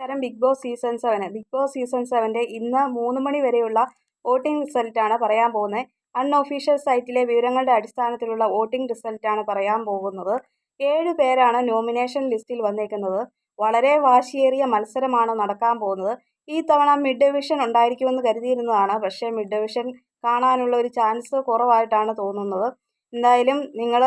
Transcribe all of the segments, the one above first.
നമസ്കാരം Big Boss season seven Big Boss season സെവന്റെ ഇന്ന് മൂന്ന് മണി വരെയുള്ള വോട്ടിംഗ് റിസൾട്ടാണ് പറയാൻ പോകുന്നത്. അൺഒഫീഷ്യൽ സൈറ്റിലെ വിവരങ്ങളുടെ അടിസ്ഥാനത്തിലുള്ള വോട്ടിംഗ് റിസൾട്ടാണ് പറയാൻ പോകുന്നത്. ഏഴ് പേരാണ് നോമിനേഷൻ ലിസ്റ്റിൽ വന്നേക്കുന്നത്. വളരെ വാശിയേറിയ മത്സരമാണ് നടക്കാൻ പോകുന്നത്. ഈ തവണ മിഡ് ഡിവിഷൻ ഉണ്ടായിരിക്കുമെന്ന് കരുതിയിരുന്നതാണ്. പക്ഷേ മിഡ് ഡിവിഷൻ കാണാനുള്ള ഒരു ചാൻസ് കുറവായിട്ടാണ് തോന്നുന്നത്. എന്തായാലും നിങ്ങൾ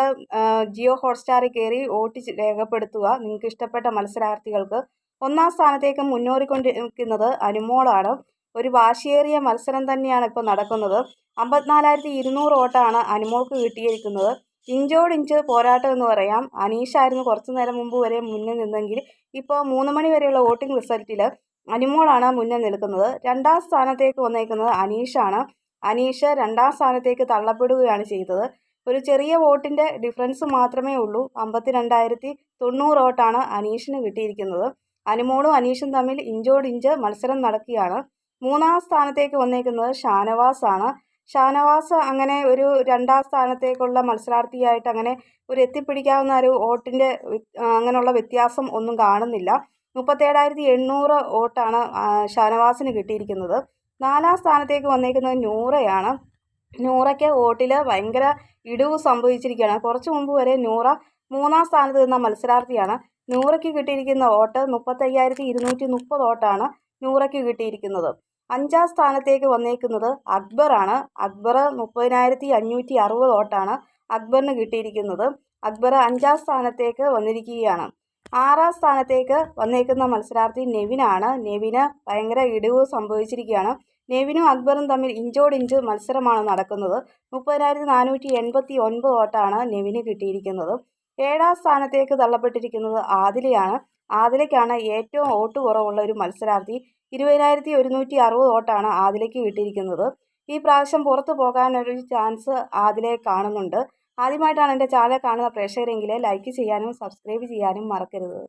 ജിയോ ഹോട്ട്സ്റ്റാറിൽ കയറി വോട്ട് രേഖപ്പെടുത്തുക. നിങ്ങൾക്ക് ഇഷ്ടപ്പെട്ട മത്സരാർത്ഥികൾക്ക് ഒന്നാം സ്ഥാനത്തേക്ക് മുന്നേറിക്കൊണ്ടിരിക്കുന്നത് അനുമോളാണ്. ഒരു വാശിയേറിയ മത്സരം തന്നെയാണ് ഇപ്പോൾ നടക്കുന്നത്. അമ്പത്തിനാലായിരത്തി ഇരുന്നൂറ് വോട്ടാണ് അനുമോൾക്ക് കിട്ടിയിരിക്കുന്നത്. ഇഞ്ചോടിഞ്ച് പോരാട്ടം എന്ന് പറയാം. അനീഷായിരുന്നു കുറച്ച് നേരം മുമ്പ് വരെ മുന്നിൽ നിന്നെങ്കിൽ ഇപ്പോൾ മൂന്ന് മണി വരെയുള്ള വോട്ടിംഗ് റിസൾട്ടിൽ അനുമോളാണ് മുന്നിൽ നിൽക്കുന്നത്. രണ്ടാം സ്ഥാനത്തേക്ക് വന്നേക്കുന്നത് അനീഷാണ്. അനീഷ് രണ്ടാം സ്ഥാനത്തേക്ക് തള്ളപ്പെടുകയാണ് ചെയ്തത്. ഒരു ചെറിയ വോട്ടിന്റെ ഡിഫറൻസ് മാത്രമേ ഉള്ളൂ. അമ്പത്തി രണ്ടായിരത്തി തൊണ്ണൂറ് വോട്ടാണ് അനീഷിന് കിട്ടിയിരിക്കുന്നത്. അനുമോളും അനീഷും തമ്മിൽ ഇഞ്ചോടിഞ്ച് മത്സരം നടക്കുകയാണ്. മൂന്നാം സ്ഥാനത്തേക്ക് വന്നേക്കുന്നത് ഷാനവാസ് ആണ് ഷാനവാസ് അങ്ങനെ ഒരു രണ്ടാം സ്ഥാനത്തേക്കുള്ള മത്സരാർത്ഥിയായിട്ട് അങ്ങനെ ഒരു എത്തിപ്പിടിക്കാവുന്ന ഒരു വോട്ടിന്റെ അങ്ങനെയുള്ള വ്യത്യാസം ഒന്നും കാണുന്നില്ല. മുപ്പത്തേഴായിരത്തി എണ്ണൂറ് വോട്ടാണ് ഷാനവാസിന് കിട്ടിയിരിക്കുന്നത്. നാലാം സ്ഥാനത്തേക്ക് വന്നേക്കുന്നത് നൂറയാണ്. നൂറയ്ക്ക് വോട്ടിൽ ഭയങ്കര ഇടിവ് സംഭവിച്ചിരിക്കുകയാണ്. കുറച്ച് മുമ്പ് വരെ നൂറ മൂന്നാം സ്ഥാനത്ത് നിന്ന മത്സരാർത്ഥിയാണ്. നൂറയ്ക്ക് കിട്ടിയിരിക്കുന്ന വോട്ട് മുപ്പത്തയ്യായിരത്തി ഇരുന്നൂറ്റി മുപ്പത് വോട്ടാണ് നൂറയ്ക്ക് കിട്ടിയിരിക്കുന്നത്. അഞ്ചാം സ്ഥാനത്തേക്ക് വന്നേക്കുന്നത് അക്ബറാണ്. അക്ബർ മുപ്പതിനായിരത്തി അഞ്ഞൂറ്റി അറുപത് വോട്ടാണ് അക്ബറിന് കിട്ടിയിരിക്കുന്നത്. അക്ബർ അഞ്ചാം സ്ഥാനത്തേക്ക് വന്നിരിക്കുകയാണ്. ആറാം സ്ഥാനത്തേക്ക് വന്നേക്കുന്ന മത്സരാർത്ഥി നെവിനാണ്. നെവിന് ഭയങ്കര ഇടിവ് സംഭവിച്ചിരിക്കുകയാണ്. നെവിനും അക്ബറും തമ്മിൽ ഇഞ്ചോടിഞ്ച് മത്സരമാണ് നടക്കുന്നത്. മുപ്പതിനായിരത്തി നാനൂറ്റി എൺപത്തി ഒൻപത് വോട്ടാണ് നെവിന് കിട്ടിയിരിക്കുന്നത്. ഏഴാം സ്ഥാനത്തേക്ക് തള്ളപ്പെട്ടിരിക്കുന്നത് ആദിലയാണ്. ആദിലയ്ക്കാണ് ഏറ്റവും വോട്ട് കുറവുള്ള ഒരു മത്സരാർത്ഥി. ഇരുപതിനായിരത്തി ഒരുന്നൂറ്റി അറുപത് വോട്ടാണ് ആദിലയ്ക്ക് കിട്ടിയിരിക്കുന്നത്. ഈ പ്രാവശ്യം പുറത്തു പോകാനൊരു ചാൻസ് ആദിലെ കാണുന്നുണ്ട്. ആദ്യമായിട്ടാണ് എന്റെ ചാനൽ കാണുന്ന പ്രേക്ഷകരെങ്കിൽ ലൈക്ക് ചെയ്യാനും സബ്സ്ക്രൈബ് ചെയ്യാനും മറക്കരുത്.